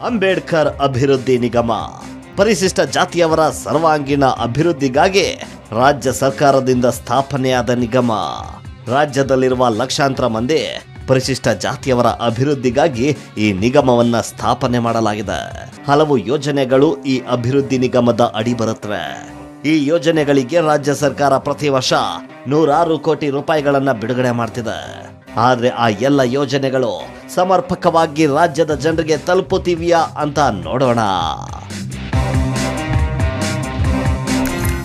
ಅಂಬೇಡ್ಕರ್ ಅಭಿವೃದ್ಧಿ ನಿಗಮ. ಪರಿಶಿಷ್ಟ ಜಾತಿಯವರ ಸರ್ವಾಂಗೀಣ ಅಭಿವೃದ್ಧಿಗಾಗಿ ರಾಜ್ಯ ಸರ್ಕಾರದಿಂದ ಸ್ಥಾಪನೆಯಾದ ನಿಗಮ. ರಾಜ್ಯದಲ್ಲಿರುವ ಲಕ್ಷಾಂತರ ಮಂದಿ ಪರಿಶಿಷ್ಟ ಜಾತಿಯವರ ಅಭಿವೃದ್ಧಿಗಾಗಿ ಈ ನಿಗಮವನ್ನ ಸ್ಥಾಪನೆ ಮಾಡಲಾಗಿದೆ. ಹಲವು ಯೋಜನೆಗಳು ಈ ಅಭಿವೃದ್ಧಿ ನಿಗಮದ ಅಡಿ ಬರುತ್ತವೆ. ಈ ಯೋಜನೆಗಳಿಗೆ ರಾಜ್ಯ ಸರ್ಕಾರ ಪ್ರತಿ ವರ್ಷ ನೂರಾರು ಕೋಟಿ ರೂಪಾಯಿಗಳನ್ನ ಬಿಡುಗಡೆ ಮಾಡ್ತಿದೆ. ಆದ್ರೆ ಆ ಎಲ್ಲ ಯೋಜನೆಗಳು ಸಮರ್ಪಕವಾಗಿ ರಾಜ್ಯದ ಜನರಿಗೆ ತಲುಪುತ್ತಿವೆಯಾ ಅಂತ ನೋಡೋಣ.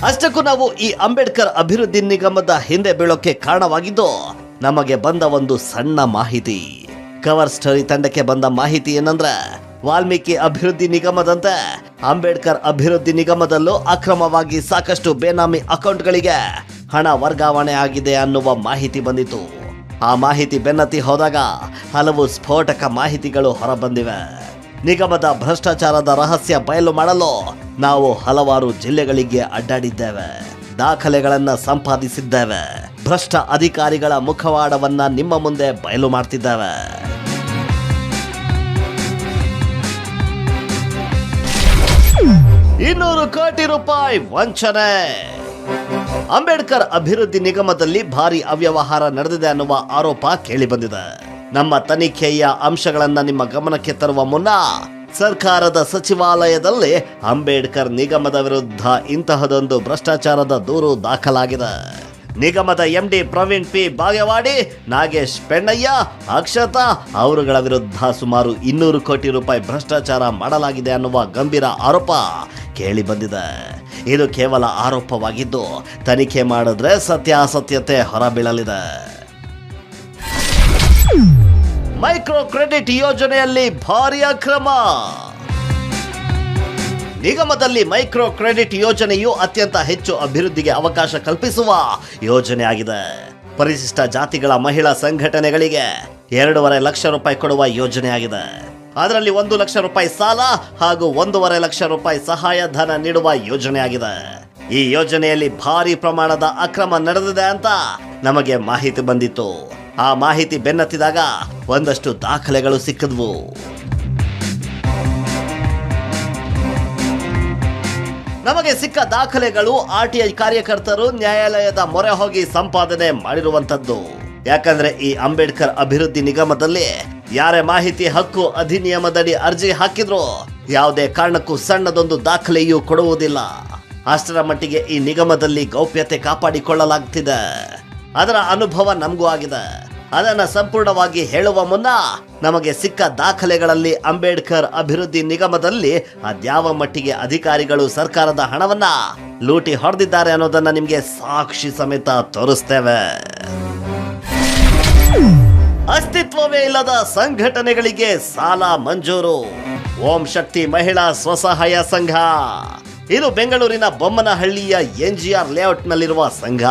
ಅಷ್ಟಕ್ಕೂ ನಾವು ಈ ಅಂಬೇಡ್ಕರ್ ಅಭಿವೃದ್ಧಿ ನಿಗಮದ ಹಿಂದೆ ಬೀಳೋಕೆ ಕಾರಣವಾಗಿದ್ದು ನಮಗೆ ಬಂದ ಒಂದು ಸಣ್ಣ ಮಾಹಿತಿ. ಕವರ್ ಸ್ಟೋರಿ ತಂಡಕ್ಕೆ ಬಂದ ಮಾಹಿತಿ ಏನಂದ್ರೆ, ವಾಲ್ಮೀಕಿ ಅಭಿವೃದ್ಧಿ ನಿಗಮದಂತೆ ಅಂಬೇಡ್ಕರ್ ಅಭಿವೃದ್ಧಿ ನಿಗಮದಲ್ಲೂ ಅಕ್ರಮವಾಗಿ ಸಾಕಷ್ಟು ಬೇನಾಮಿ ಅಕೌಂಟ್ಗಳಿಗೆ ಹಣ ವರ್ಗಾವಣೆ ಆಗಿದೆ ಅನ್ನುವ ಮಾಹಿತಿ ಬಂದಿತು ಆ ಮಾಹಿತಿ ಬೆನ್ನತ್ತಿ ಹೋದಾಗ ಹಲವು ಸ್ಫೋಟಕ ಮಾಹಿತಿಗಳು ಹೊರಬಂದಿವೆ. ನಿಗಮದ ಭ್ರಷ್ಟಾಚಾರದ ರಹಸ್ಯ ಬಯಲು ಮಾಡಲು ನಾವು ಹಲವಾರು ಜಿಲ್ಲೆಗಳಿಗೆ ಅಡ್ಡಾಡಿದ್ದೇವೆ. ದಾಖಲೆಗಳನ್ನು ಸಂಪಾದಿಸಿದ್ದೇವೆ. ಭ್ರಷ್ಟ ಅಧಿಕಾರಿಗಳ ಮುಖವಾಡವನ್ನ ನಿಮ್ಮ ಮುಂದೆ ಬಯಲು ಮಾಡ್ತಿದ್ದೇವೆ. ಇನ್ನೂರು ಕೋಟಿ ರೂಪಾಯಿ ವಂಚನೆ. ಅಂಬೇಡ್ಕರ್ ಅಭಿವೃದ್ಧಿ ನಿಗಮದಲ್ಲಿ ಭಾರಿ ಅವ್ಯವಹಾರ ನಡೆದಿದೆ ಅನ್ನುವ ಆರೋಪ ಕೇಳಿಬಂದಿದೆ. ನಮ್ಮ ತನಿಖೆಯ ಅಂಶಗಳನ್ನು ನಿಮ್ಮ ಗಮನಕ್ಕೆ ತರುವ ಮುನ್ನ ಸರ್ಕಾರದ ಸಚಿವಾಲಯದಲ್ಲಿ ಅಂಬೇಡ್ಕರ್ ನಿಗಮದ ವಿರುದ್ಧ ಇಂತಹದೊಂದು ಭ್ರಷ್ಟಾಚಾರದ ದೂರು ದಾಖಲಾಗಿದೆ. ನಿಗಮದ ಎಂಡಿ ಪ್ರವೀಣ್ ಪಿ. ಬಾಗೇವಾಡಿ, ನಾಗೇಶ್ ಪೆಣ್ಣಯ್ಯ, ಅಕ್ಷತಾ ಅವರುಗಳ ವಿರುದ್ಧ ಸುಮಾರು ಇನ್ನೂರು ಕೋಟಿ ರೂಪಾಯಿ ಭ್ರಷ್ಟಾಚಾರ ಮಾಡಲಾಗಿದೆ ಅನ್ನುವ ಗಂಭೀರ ಆರೋಪ ಕೇಳಿ ಬಂದಿದೆ ಇದು ಕೇವಲ ಆರೋಪವಾಗಿದ್ದು, ತನಿಖೆ ಮಾಡಿದ್ರೆ ಸತ್ಯಾಸತ್ಯತೆ ಹೊರಬೀಳಲಿದೆ. ಮೈಕ್ರೋ ಕ್ರೆಡಿಟ್ ಯೋಜನೆಯಲ್ಲಿ ಭಾರಿ ಅಕ್ರಮ. ನಿಗಮದಲ್ಲಿ ಮೈಕ್ರೋ ಕ್ರೆಡಿಟ್ ಯೋಜನೆಯು ಅತ್ಯಂತ ಹೆಚ್ಚು ಅಭಿವೃದ್ಧಿಗೆ ಅವಕಾಶ ಕಲ್ಪಿಸುವ ಯೋಜನೆಯಾಗಿದೆ. ಪರಿಶಿಷ್ಟ ಜಾತಿಗಳ ಮಹಿಳಾ ಸಂಘಟನೆಗಳಿಗೆ ಎರಡೂವರೆ ಲಕ್ಷ ರೂಪಾಯಿ ಕೊಡುವ ಯೋಜನೆಯಾಗಿದೆ. ಅದರಲ್ಲಿ ಒಂದು ಲಕ್ಷ ರೂಪಾಯಿ ಸಾಲ ಹಾಗೂ ಒಂದೂವರೆ ಲಕ್ಷ ರೂಪಾಯಿ ಸಹಾಯ ಧನ ನೀಡುವ ಯೋಜನೆಯಾಗಿದೆ. ಈ ಯೋಜನೆಯಲ್ಲಿ ಭಾರಿ ಪ್ರಮಾಣದ ಅಕ್ರಮ ನಡೆದಿದೆ ಅಂತ ನಮಗೆ ಮಾಹಿತಿ ಬಂದಿತ್ತು. ಆ ಮಾಹಿತಿ ಬೆನ್ನತ್ತಿದಾಗ ಒಂದಷ್ಟು ದಾಖಲೆಗಳು ಸಿಕ್ಕಿದ್ವು. ನಮಗೆ ಸಿಕ್ಕ ದಾಖಲೆಗಳು ಆರ್ ಟಿ ಐ ಕಾರ್ಯಕರ್ತರು ನ್ಯಾಯಾಲಯದ ಮೊರೆ ಹೋಗಿ ಸಂಪಾದನೆ ಮಾಡಿರುವಂತದ್ದು ಯಾಕಂದ್ರೆ ಈ ಅಂಬೇಡ್ಕರ್ ಅಭಿವೃದ್ಧಿ ನಿಗಮದಲ್ಲಿ ಯಾರೇ ಮಾಹಿತಿ, ಹಕ್ಕು, ಅಧಿನಿಯಮದಡಿ ಅರ್ಜಿ ಹಾಕಿದ್ರು ಯಾವುದೇ ಕಾರಣಕ್ಕೂ ಸಣ್ಣದೊಂದು ದಾಖಲೆಯೂ ಕೊಡುವುದಿಲ್ಲ. ಅಷ್ಟರ ಮಟ್ಟಿಗೆ ಈ ನಿಗಮದಲ್ಲಿ ಗೌಪ್ಯತೆ ಕಾಪಾಡಿಕೊಳ್ಳಲಾಗ್ತಿದೆ. ಅದರ ಅನುಭವ ನಮಗೂ ಆಗಿದೆ. ಅದನ್ನು ಸಂಪೂರ್ಣವಾಗಿ ಹೇಳುವ ಮುನ್ನ ನಮಗೆ ಸಿಕ್ಕ ದಾಖಲೆಗಳಲ್ಲಿ ಅಂಬೇಡ್ಕರ್ ಅಭಿವೃದ್ಧಿ ನಿಗಮದಲ್ಲಿ ಅದ್ಯಾವ ಮಟ್ಟಿಗೆ ಅಧಿಕಾರಿಗಳು ಸರ್ಕಾರದ ಹಣವನ್ನ ಲೂಟಿ ಹೊಡೆದಿದ್ದಾರೆ ಅನ್ನೋದನ್ನ ನಿಮಗೆ ಸಾಕ್ಷಿ ಸಮೇತ ತೋರಿಸ್ತೇವೆ. ಅಸ್ತಿತ್ವವೇ ಇಲ್ಲದ ಸಂಘಟನೆಗಳಿಗೆ ಸಾಲ ಮಂಜೂರು. ಓಂ ಶಕ್ತಿ ಮಹಿಳಾ ಸ್ವಸಹಾಯ ಸಂಘ. ಇದು ಬೆಂಗಳೂರಿನ ಬೊಮ್ಮನಹಳ್ಳಿಯ ಎನ್ ಜಿ ಆರ್ ಲೇಔಟ್ನಲ್ಲಿರುವ ಸಂಘ.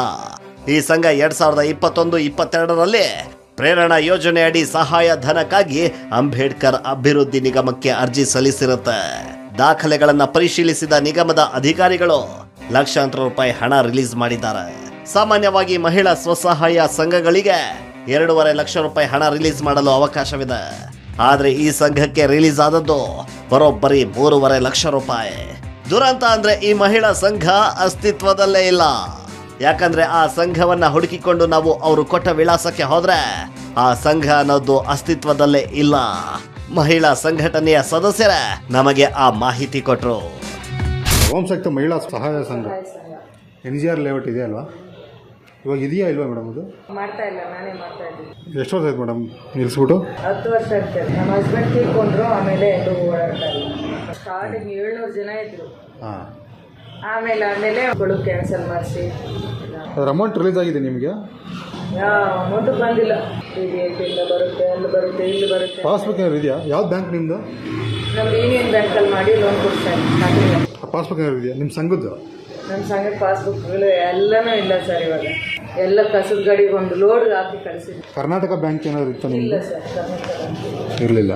ಈ ಸಂಘ ಎರಡ್ ಸಾವಿರದ ಇಪ್ಪತ್ತೊಂದು, ಇಪ್ಪತ್ತೆರಡರಲ್ಲಿ ಪ್ರೇರಣಾ ಯೋಜನೆಯಡಿ ಸಹಾಯ ಧನಕ್ಕಾಗಿ ಅಂಬೇಡ್ಕರ್ ಅಭಿವೃದ್ಧಿ ನಿಗಮಕ್ಕೆ ಅರ್ಜಿ ಸಲ್ಲಿಸಿರುತ್ತೆ. ದಾಖಲೆಗಳನ್ನ ಪರಿಶೀಲಿಸಿದ ನಿಗಮದ ಅಧಿಕಾರಿಗಳು ಲಕ್ಷಾಂತರ ರೂಪಾಯಿ ಹಣ ರಿಲೀಸ್ ಮಾಡಿದ್ದಾರೆ. ಸಾಮಾನ್ಯವಾಗಿ ಮಹಿಳಾ ಸ್ವಸಹಾಯ ಸಂಘಗಳಿಗೆ ಎರಡೂವರೆ ಲಕ್ಷ ರೂಪಾಯಿ ಹಣ ರಿಲೀಸ್ ಮಾಡಲು ಅವಕಾಶವಿದೆ. ಆದರೆ ಈ ಸಂಘಕ್ಕೆ ರಿಲೀಸ್ ಆದದ್ದು ಬರೋಬ್ಬರಿ ಮೂರುವರೆ ಲಕ್ಷ ರೂಪಾಯಿ. ದುರಂತ ಅಂದ್ರೆ ಈ ಮಹಿಳಾ ಸಂಘ ಅಸ್ತಿತ್ವದಲ್ಲೇ ಇಲ್ಲ. ಯಾಕಂದ್ರೆ ಆ ಸಂಘವನ್ನ ಹುಡುಕಿಕೊಂಡು ನಾವು ಅವರು ಕೊಟ್ಟ ವಿಳಾಸಕ್ಕೆ ಹೋದ್ರೆ ಆ ಸಂಘ ಅನ್ನೋದು ಅಸ್ತಿತ್ವದಲ್ಲೇ ಇಲ್ಲ. ಮಹಿಳಾ ಸಂಘಟನೆಯ ಸದಸ್ಯರೇ ನಮಗೆ ಆ ಮಾಹಿತಿ ಕೊಟ್ಟರು ಓಂ ಶಕ್ತಿ ಮಹಿಳಾ ಸಹಾಯ ಸಂಘ. ಎನ್ ಜಿ ಆರ್ ಲೇಔಟ್ ಇದೆ ಅಲ್ವಾ? ಇವಾಗ ಇದೆಯಾ ಇಲ್ವಾ ಮೇಡಮ್ ಅದು? ಮಾಡ್ತಾ ಇಲ್ಲ ನಾನೇ ಮಾಡ್ತಾ ಇದ್ದೀನಿ. ಎಷ್ಟು ವರ್ಷ ಆಯ್ತು ಮೇಡಮ್ ನಿಲ್ಲಿಸ್ಬಿಟ್ಟು? ಹತ್ತು ವರ್ಷ ಆಯ್ತು ನಮ್ಮ ಹಸ್ಬೆಂಡ್ ತೀರ್ಕೊಂಡ್ರು ಆಮೇಲೆ ಇದು ಓಡಾಡ್ತಾ ಇಲ್ಲ. ಸ್ಟಾರ್ಟಿಂಗ್ ಏಳ್ನೂರು ಜನ ಇದ್ರು. ಹಾಂ. ಆಮೇಲೆ ಆಮೇಲೆ ಅವಳು ಕ್ಯಾನ್ಸಲ್ ಮಾಡಿಸಿ. ಅದ್ರ ಅಮೌಂಟ್ ರಿಲೀಸ್ ಆಗಿದೆ ನಿಮಗೆ? ಯಾ ಅಮೌಂಟು ಬಂದಿಲ್ಲ. ಇಂದ ಬರುತ್ತೆ ಅಲ್ಲಿ ಬರುತ್ತೆ ಇಲ್ಲಿ ಬರುತ್ತೆ. ಪಾಸ್ಬುಕ್ ಏನಾದ್ರು ಇದೆಯಾ? ಯಾವ ಬ್ಯಾಂಕ್ ನಿಮ್ಮದು ನಮ್ದು ಯೂನಿಯನ್ ಬ್ಯಾಂಕಲ್ಲಿ ಮಾಡಿ ಲೋನ್ ಕೊಡ್ತಾರೆ ಪಾಸ್ಬುಕ್ ಏನಾದ್ರು ಇದೆಯಾ? ನಿಮ್ಮ ಸಂಘದ್ದು? ನಮ್ಮ ಸಂಘದ ಪಾಸ್ಬುಕ್ಗಳು ಎಲ್ಲನೂ ಇಲ್ಲ ಸರ್ ಇವಾಗ. ಎಲ್ಲ ಕಸದ ಗಾಡಿಗೆ ಒಂದು ಲೋಡ್ ಹಾಕಿ ಕಳಿಸಿದ್ವಿ ಕರ್ನಾಟಕ ಬ್ಯಾಂಕ್ ಏನಾದ್ರು ಇತ್ತು ಇಲ್ಲ ಸರ್ ಕರ್ನಾಟಕ ಇರಲಿಲ್ಲ.